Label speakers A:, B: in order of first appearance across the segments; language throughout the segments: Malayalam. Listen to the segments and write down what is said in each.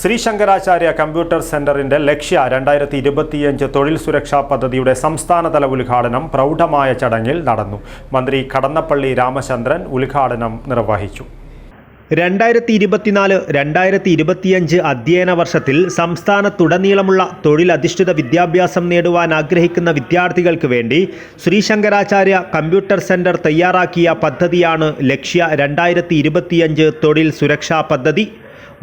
A: ശ്രീ ശങ്കരാചാര്യ കമ്പ്യൂട്ടർ സെന്ററിന്റെ ലക്ഷ്യ രണ്ടായിരത്തി ഇരുപത്തിയഞ്ച് തൊഴിൽ സുരക്ഷാ പദ്ധതിയുടെ സംസ്ഥാനതല ഉദ്ഘാടനം പ്രൗഢമായ ചടങ്ങിൽ നടന്നു. മന്ത്രി കടന്നപ്പള്ളി രാമചന്ദ്രൻ ഉദ്ഘാടനം നിർവഹിച്ചു.
B: രണ്ടായിരത്തി ഇരുപത്തിനാല് രണ്ടായിരത്തി ഇരുപത്തിയഞ്ച് അധ്യയന വർഷത്തിൽ സംസ്ഥാനത്തുടനീളമുള്ള തൊഴിലധിഷ്ഠിത വിദ്യാഭ്യാസം നേടുവാൻ ആഗ്രഹിക്കുന്ന വിദ്യാർത്ഥികൾക്ക് വേണ്ടി ശ്രീശങ്കരാചാര്യ കമ്പ്യൂട്ടർ സെന്റർ തയ്യാറാക്കിയ പദ്ധതിയാണ് ലക്ഷ്യ രണ്ടായിരത്തി തൊഴിൽ സുരക്ഷാ പദ്ധതി.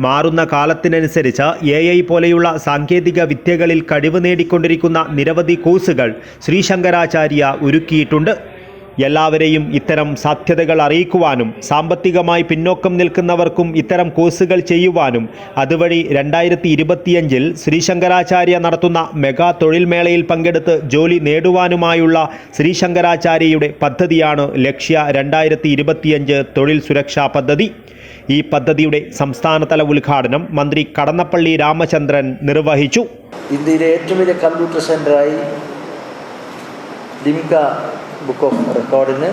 B: മാറുന്ന കാലത്തിനനുസരിച്ച് എ ഐ പോലെയുള്ള സാങ്കേതിക വിദ്യകളിൽ കഴിവ് നേടിക്കൊണ്ടിരിക്കുന്ന നിരവധി കോഴ്സുകൾ ശ്രീശങ്കരാചാര്യ ഒരുക്കിയിട്ടുണ്ട്. എല്ലാവരെയും ഇത്തരം സാധ്യതകൾ അറിയിക്കുവാനും സാമ്പത്തികമായി പിന്നോക്കം നിൽക്കുന്നവർക്കും ഇത്തരം കോഴ്സുകൾ ചെയ്യുവാനും അതുവഴി രണ്ടായിരത്തി ഇരുപത്തിയഞ്ചിൽ ശ്രീശങ്കരാചാര്യ നടത്തുന്ന മെഗാ തൊഴിൽ മേളയിൽ പങ്കെടുത്ത് ജോലി നേടുവാനുമായുള്ള ശ്രീശങ്കരാചാര്യയുടെ പദ്ധതിയാണ് ലക്ഷ്യ രണ്ടായിരത്തി തൊഴിൽ സുരക്ഷാ പദ്ധതി. ഈ പദ്ധതിയുടെ സംസ്ഥാനതല ഉദ്ഘാടനം മന്ത്രി കടന്നപ്പള്ളി രാമചന്ദ്രൻ നിർവഹിച്ചു.
C: ഇന്ത്യയിലെ ഏറ്റവും വലിയ കമ്പ്യൂട്ടർ സെന്ററായി ലിമിക്ക ബുക്ക് ഓഫ് റെക്കോർഡിന്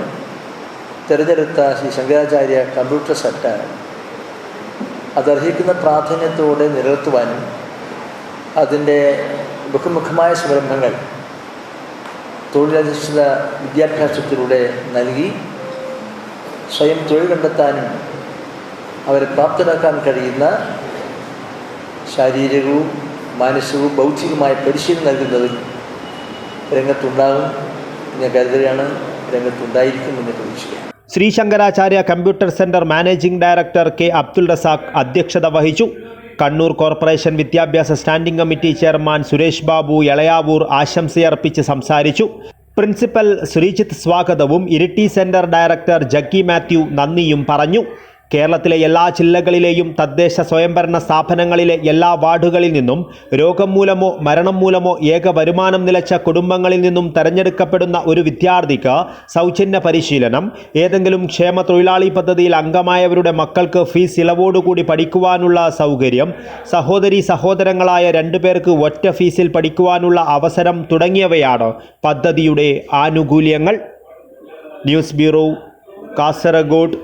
C: തിരഞ്ഞെടുത്ത ശ്രീ ശങ്കരാചാര്യ കമ്പ്യൂട്ടർ സെന്റർ അതർഹിക്കുന്ന പ്രാധാന്യത്തോടെ നിലനിർത്തുവാനും അതിന്റെ ബഹുമുഖമായ സംരംഭങ്ങൾ തൊഴിലധിഷ്ഠിത വിദ്യാഭ്യാസത്തിലൂടെ നൽകി സ്വയം തൊഴിൽ കണ്ടെത്താനും അവരെ പ്രാപ്തരാക്കാൻ കഴിയുന്ന ശാരീരികവും മാനസികവും ബൗദ്ധികമായ പരിശീലനം നൽകുന്നതിൽ രംഗത്തുണ്ടാകും ഞാൻ കരുതുകയാണ്. രംഗത്തുണ്ടായിരിക്കും എന്ന് പ്രതീക്ഷിക്കാം
B: Shri Shankaracharya computer centre managing director K Abdul Razak അധ്യക്ഷത വഹിച്ചു. കണ്ണൂർ കോർപ്പറേഷൻ വിദ്യാഭ്യാസ standing committee chairman Suresh Babu Elayavoor ആശംസയർപ്പിച്ച് സംസാരിച്ചു. പ്രിൻസിപ്പൽ ശ്രീജിത്ത് സ്വാഗതവും ഇരിട്ടി സെന്റർ ഡയറക്ടർ ജക്കി മാത്യു നന്ദിയും പറഞ്ഞു. കേരളത്തിലെ എല്ലാ ജില്ലകളിലെയും തദ്ദേശ സ്വയംഭരണ സ്ഥാപനങ്ങളിലെ എല്ലാ വാർഡുകളിൽ നിന്നും രോഗം മൂലമോ മരണം മൂലമോ ഏക വരുമാനം നിലച്ച കുടുംബങ്ങളിൽ നിന്നും തെരഞ്ഞെടുക്കപ്പെടുന്ന ഒരു വിദ്യാർത്ഥിക്ക് സൗജന്യ പരിശീലനം ഏതെങ്കിലും ക്ഷേമ തൊഴിലാളി പദ്ധതിയിൽ അംഗമായവരുടെ മക്കൾക്ക് ഫീസ് ഇളവോടുകൂടി പഠിക്കുവാനുള്ള സൗകര്യം സഹോദരി സഹോദരങ്ങളായ രണ്ടു പേർക്ക് ഒറ്റ ഫീസിൽ പഠിക്കുവാനുള്ള അവസരം തുടങ്ങിയവയാണ് പദ്ധതിയുടെ ആനുകൂല്യങ്ങൾ. News bureau Kasaragod.